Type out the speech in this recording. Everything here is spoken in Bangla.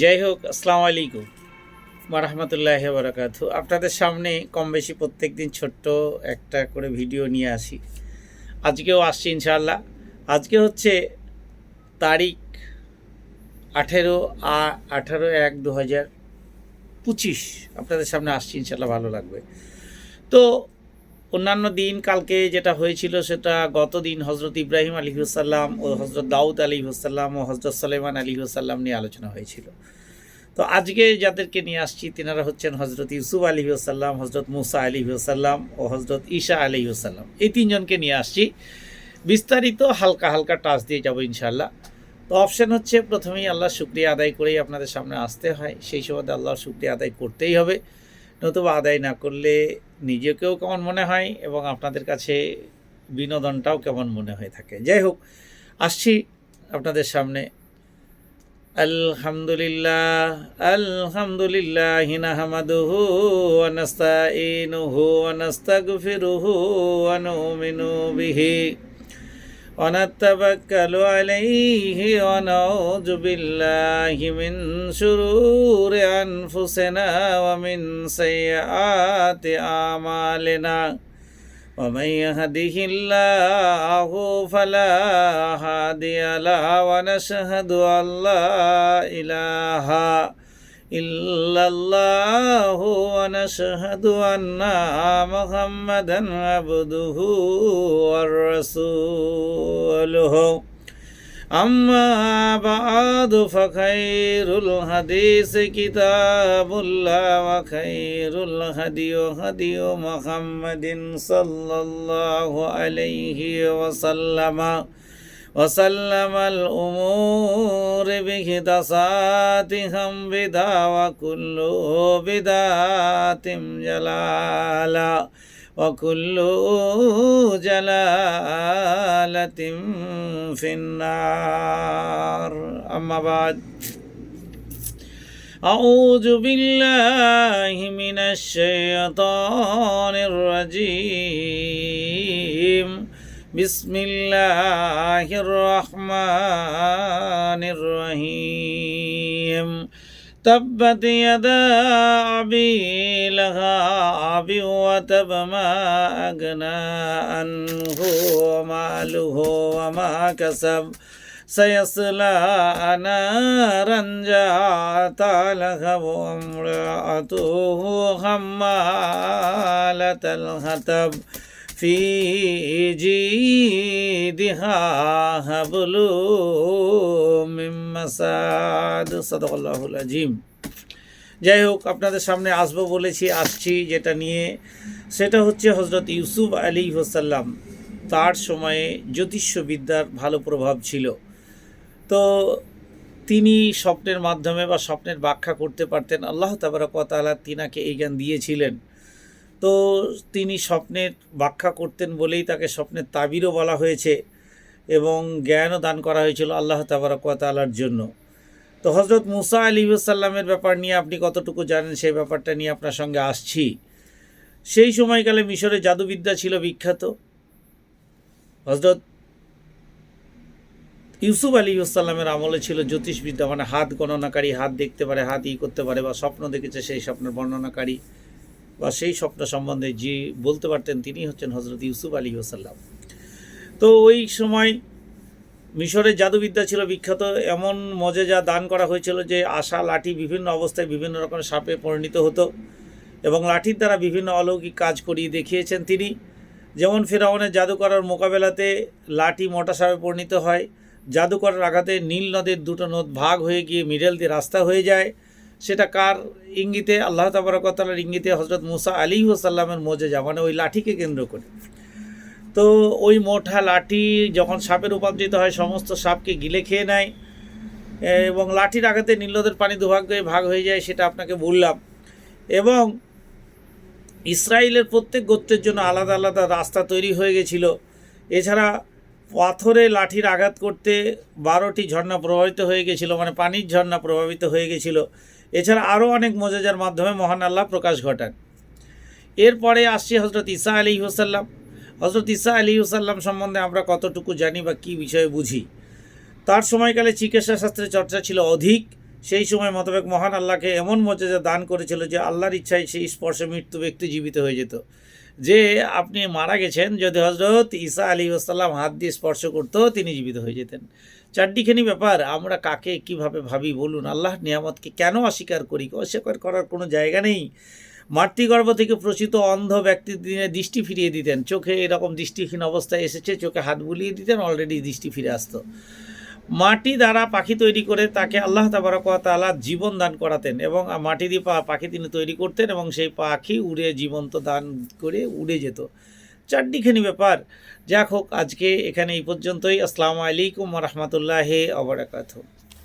যাই হোক, আসসালামু আলাইকুম। রহমতুল্লাহ বারাকাত আপনাদের সামনে কম বেশি প্রত্যেক দিন ছোট্ট একটা করে ভিডিও নিয়ে আসি। আজকেও আসছি ইনশাআল্লাহ। আজকে হচ্ছে তারিখ আঠেরো আঠারো এক দু হাজার পঁচিশ। আপনাদের সামনে আসছি ইনশাল্লাহ ভালো লাগবে। তো অন্যান্য দিন কালকে যেটা হয়েছিল সেটা গত দিন হজরত ইব্রাহিম আলী হুসাল্লাম ও হজরত দাউদ আলী হুসাল্লাম ও হজরত সালেমান আলী হুসাল্লাম নিয়ে আলোচনা হয়েছিল। তো আজকে যাদেরকে নিয়ে আসছি, তেনারা হচ্ছেন হজরত ইউসুফ আলী হুসাল্লাম হজরত মুসা আলী হুসাল্লাম ও হজরত ঈশা আলী হুসাল্লাম এই তিনজনকে নিয়ে আসছি। বিস্তারিত হালকা হালকা টাচ দিয়ে যাব ইনশাল্লাহ তো অপশান হচ্ছে প্রথমেই আল্লাহর শুক্রিয়া আদায় করেই আপনাদের সামনে আসতে হয়। সেই সময় আল্লাহর শুক্রিয়া আদায় করতেই হবে। নতুবা আদায় না করলে নিজেকেও কেমন মনে হয় এবং আপনাদের কাছে বিনোদনটাও কেমন মনে হয়ে থাকে। যাই হোক, আসছি আপনাদের সামনে। আলহামদুলিল্লাহ আলহামদুলিল্লাহ নাহমাদুহু ওয়া নাস্তাঈনুহু ওয়া নাস্তাগফিরুহু ওয়া নুমিনু বিহি। ونتوكل عليه ونعوذ بالله من شرور أنفسنا ومن سيئات أعمالنا ومن يهده الله فلا هادي له ونشهد أن لا إله إلا ইল্লাল্লাহ ওয়া নাশহাদু আন্না মুহাম্মাদান আবদুহু ওয়ার রাসূলুহু। আম্মা বাদ ফাখাইরুল হাদিস কিতাবুল্লাহ ওয়া খাইরুল হাদিয়ু হাদিয়ু মুহাম্মাদিন সাল্লাল্লাহু আলাইহি ওয়া وسلم الأمور بهدساتها بدا وكل بدات جلالا وكل جلالة في النار أما بعد أعوذ بالله من الشيطان الرجيم بسم الله الرحمن الرحيم. تبت يدا أبي لهاب وتب ما أغنى عنه ماله وما كسب. سيصلى نارا ذات لهب وامرأته حمالة الحطب في جيدها حبل من مساد صدق الله العظيم যাই হোক আপনাদের সামনে আসবো বলেছি আসছি যেটা নিয়ে সেটা হচ্ছে হজরত ইউসুফ আলী হোসাল্লাম তার সময়ে জ্যোতিষবিদ্যার ভালো প্রভাব ছিল তো তিনি স্বপ্নের মাধ্যমে বা স্বপ্নের ব্যাখ্যা করতে পারতেন আল্লাহ তাবারকতালা তিনাকে এই জ্ঞান দিয়েছিলেন তো তিনি স্বপ্নের ব্যাখ্যা করতেন বলেই তাকে স্বপ্নের তাবিরও বলা হয়েছে এবং জ্ঞানও দান করা হয়েছিল আল্লাহ তাবারকালার জন্য। তো হজরত মুসা আলী সাল্লামের ব্যাপার নিয়ে আপনি কতটুকু জানেন সেই ব্যাপারটা নিয়ে আপনার সঙ্গে আসছি। সেই সময়কালে মিশরে জাদুবিদ্যা ছিল বিখ্যাত। হজরত ইউসুফ আলী সাল্লামের আমলে ছিল জ্যোতিষবিদ্যা মানে হাত গণনাকারী, হাত দেখতে পারে, হাত ই করতে পারে বা স্বপ্ন দেখেছে সেই স্বপ্নের বর্ণনাকারী। বা সেই স্বপ্ন সম্বন্ধে যে বলতে পারতেন তিনি হচ্ছেন হজরত ইউসুফ আলী ওসাল্লাম তো ওই সময় মিশরের জাদুবিদ্যা ছিল বিখ্যাত। এমন মজেজা দান করা হয়েছিল যে আশা, লাঠি বিভিন্ন অবস্থায় বিভিন্ন রকমের সাপে পরিণত হতো এবং লাঠির দ্বারা বিভিন্ন অলৌকিক কাজ করিয়ে দেখিয়েছেন তিনি। যেমন ফেরাউনের জাদু করার মোকাবেলাতে লাঠি মোটা সাপে পরিণত হয়। জাদু করার আঘাতে নীল নদের দুটো নদ ভাগ হয়ে গিয়ে মিডল দিয়ে রাস্তা হয়ে যায়। সেটা কার ইঙ্গিতে? আল্লাহ তাবারকতালার ইঙ্গিতে হজরত মুসা আলী ওসাল্লামের মোজেজা মানে ওই লাঠিকে কেন্দ্র করে। তো ওই মোটা লাঠি যখন সাপে রূপান্তরিত হয়, সমস্ত সাপকে গিলে খেয়ে নেয় এবং লাঠির আঘাতে নীলদের পানি দুভাগ হয়ে ভাগ হয়ে যায়, সেটা আপনাকে বললাম। এবং ইসরায়েলের প্রত্যেক গোত্রের জন্য আলাদা আলাদা রাস্তা তৈরি হয়ে গেছিল। এছাড়া পাথরে লাঠির আঘাত করতে বারোটি ঝর্ণা প্রভাবিত হয়ে গেছিল মানে পানির ঝর্ণা প্রভাবিত হয়ে গেছিল। এছাড়া আরও অনেক মজাজার মাধ্যমে মহান আল্লাহ প্রকাশ ঘটান। এরপরে আসছি হজরত ইসা আলী হুসাল্লাম হজরত ইসা আলী হুসাল্লাম সম্বন্ধে আমরা কতটুকু জানি বা কী বিষয়ে বুঝি? তার সময়কালে চিকিৎসা শাস্ত্রের চর্চা ছিল অধিক। সেই সময় মতবেক মহান আল্লাহকে এমন মর্যাদা দান করেছিল যে আল্লাহর ইচ্ছায় সেই স্পর্শে মৃত্যু ব্যক্তি জীবিত হয়ে যেত। যে আপনি মারা গেছেন যদি হজরত ঈসা আলী আসসালাম হাত দিয়ে স্পর্শ করতো, তিনি জীবিত হয়ে যেতেন। চারটিখানি ব্যাপার, আমরা কাকে কীভাবে ভাবি বলুন? আল্লাহ নিয়ামতকে কেন অস্বীকার করি? অস্বীকার করার কোনো জায়গা নেই। মাতৃগর্ভ থেকে প্রচিত অন্ধ ব্যক্তির দিনে দৃষ্টি ফিরিয়ে দিতেন। চোখে এরকম দৃষ্টিহীন অবস্থায় এসেছে, চোখে হাত বুলিয়ে দিতেন অলরেডি দৃষ্টি ফিরে আসতো। মাটি দ্বারা পাখি তৈরি করে তাকে আল্লাহ তাবারকালা জীবন দান করাতেন এবং মাটি দিয়ে পা- পাখি তিনি তৈরি করতেন এবং সেই পাখি উড়ে জীবন্ত দান করে উড়ে যেত। চারদিখানি ব্যাপার। যাক হোক, আজকে এখানে এই পর্যন্তই। আসসালামু আলাইকুম রহমতুল্লাহ অবরাকাত